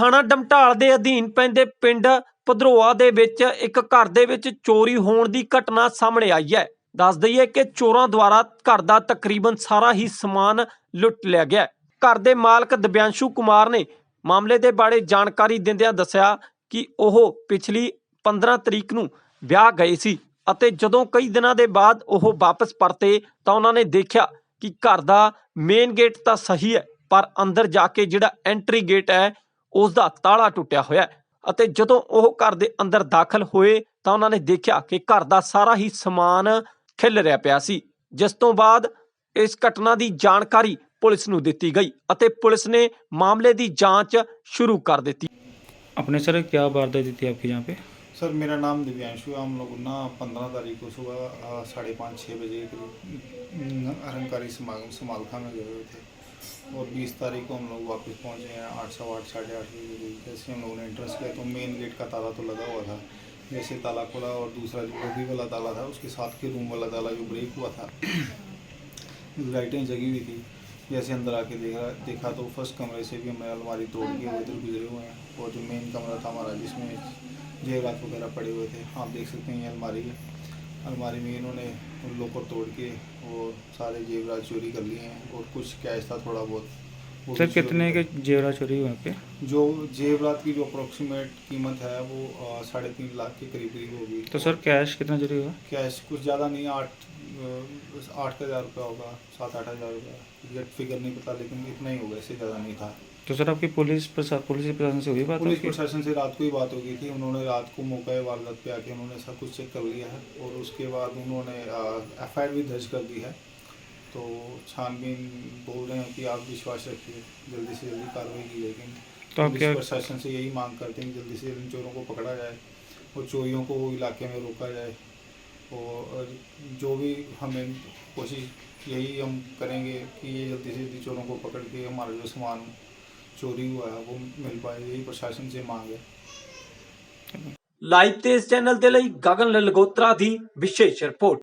ਥਾਣਾ ਡਮਟਾਲ ਦੇ ਅਧੀਨ ਪੈਂਦੇ ਪਿੰਡ ਭਦਰੋਆ ਦੇ ਵਿੱਚ ਇੱਕ ਘਰ ਦੇ ਵਿੱਚ ਚੋਰੀ ਹੋਣ ਦੀ ਘਟਨਾ ਸਾਹਮਣੇ ਆਈ ਹੈ। ਦੱਸ ਦਈਏ ਕਿ ਚੋਰਾਂ ਦੁਆਰਾ ਘਰ ਦਾ ਤਕਰੀਬਨ ਸਾਰਾ ਹੀ ਸਮਾਨ ਲੁੱਟ ਲਿਆ ਗਿਆ ਘਰ ਦੇ ਮਾਲਕ ਦਿਵਿਆਂਸ਼ੂ ਕੁਮਾਰ ਨੇ ਮਾਮਲੇ ਦੇ ਬਾਰੇ ਜਾਣਕਾਰੀ ਦਿੰਦਿਆਂ ਦੱਸਿਆ ਕਿ ਉਹ ਪਿਛਲੀ 15 ਤਰੀਕ ਨੂੰ ਵਿਆਹ ਗਏ ਸੀ ਅਤੇ ਜਦੋਂ ਕਈ ਦਿਨਾਂ ਦੇ ਬਾਅਦ ਉਹ ਵਾਪਸ ਪਰਤੇ ਤਾਂ ਉਹਨਾਂ ਨੇ ਦੇਖਿਆ ਕਿ ਘਰ ਦਾ ਮੇਨ ਗੇਟ ਤਾਂ ਸਹੀ ਹੈ, ਪਰ ਅੰਦਰ ਜਾ ਕੇ ਜਿਹੜਾ ਐਂਟਰੀ ਗੇਟ ਹੈ ਉਸ ਦਾ ਤਾਲਾ ਟੁੱਟਿਆ ਹੋਇਆ ਹੈ ਅਤੇ ਜਦੋਂ ਉਹ ਘਰ ਦੇ ਅੰਦਰ ਦਾਖਲ ਹੋਏ ਤਾਂ ਉਹਨਾਂ ਨੇ ਦੇਖਿਆ ਕਿ ਘਰ ਦਾ ਸਾਰਾ ਹੀ ਸਮਾਨ ਖਿਲ ਰਿਹਾ ਪਿਆ ਸੀ ਜਿਸ ਤੋਂ ਬਾਅਦ ਇਸ ਘਟਨਾ ਦੀ ਜਾਣਕਾਰੀ ਪੁਲਿਸ ਨੂੰ ਦਿੱਤੀ ਗਈ ਅਤੇ ਪੁਲਿਸ ਨੇ ਮਾਮਲੇ ਦੀ ਜਾਂਚ ਸ਼ੁਰੂ ਕਰ ਦਿੱਤੀ अपने सर क्या वारदात दी थी आपके यहाँ पे सर मेरा नाम दिव्यांशु है हम लोग ना पंद्रह तारीख को सुबह अ, साढ़े पाँच छः बजे के करीब अहंकारी समागम समालखा में गए हुए थे और बीस तारीख को हम लोग वापस पहुँचे हैं, आठ सौ आठ, साढ़े आठ बजे करीब। जैसे हम लोगों ने एंट्रेंस किया तो मेन गेट का ताला तो लगा हुआ था। जैसे ताला खोला और दूसरा जो बॉडी वाला ताला था, उसके साथ के रूम वाला ताला जो ब्रेक हुआ था लाइटें जगी हुई थी, जैसे अंदर आके देखा देखा तो फ़र्स्ट कमरे से भी हमने अलमारी तोड़ के वो इधर गुजरे हुए हैं। और जो मेन कमरा था हमारा, जिसमें जेवरात वगैरह पड़े हुए थे, आप देख सकते हैं ये अलमारी। है अलमारी में इन्होंने उन लोग को तोड़ के और सारे जेवरात चोरी कर लिए हैं और कुछ कैश था थोड़ा बहुत। सर कितने के जेवरात जेवरा चोरी हुए यहाँ पे जो जेवरात की जो अप्रोक्सीमेट कीमत है वो साढ़े तीन लाख के करीब करीब होगी। तो सर कैश कितना चोरी हुआ? कैश कुछ ज़्यादा नहीं आठ आठ हज़ार रुपया होगा सात आठ हज़ार रुपया एग्जैक्ट फिगर नहीं पता लेकिन इतना ही होगा इससे ज़्यादा नहीं था। तो सर आपकी पुलिस प्रशा- पुलिस प्रशासन से हुई बात पुलिस प्रशासन से रात को ही बात हो गई थी। उन्होंने रात को मौका वारदात पे आके उन्होंने सब कुछ चेक कर लिया है और उसके बाद उन्होंने एफ़ भी दर्ज कर दी है। तो छानबीन बोल रहे हैं कि आप विश्वास रखिए जल्दी से जल्दी कार्रवाई की जाएगी। तो आप पुलिस क्या प्रशासन से यही मांग करते हैं जल्दी से जल्दी चोरों को पकड़ा जाए और चोरियों को इलाके में रोका जाए। और जो भी हमें कोशिश यही हम करेंगे कि ये जल्दी से जल्दी चोरों को पकड़ के हमारा जो सामान चोरी हुआ है वो मिल पाए यही प्रशासन से मांग है ਲਾਈਵ ਤੇ ਇਸ ਚੈਨਲ ਦੇ ਲਈ ਗਗਨ ਲਲਗੋਤਰਾ ਦੀ ਵਿਸ਼ੇਸ਼ ਰਿਪੋਰਟ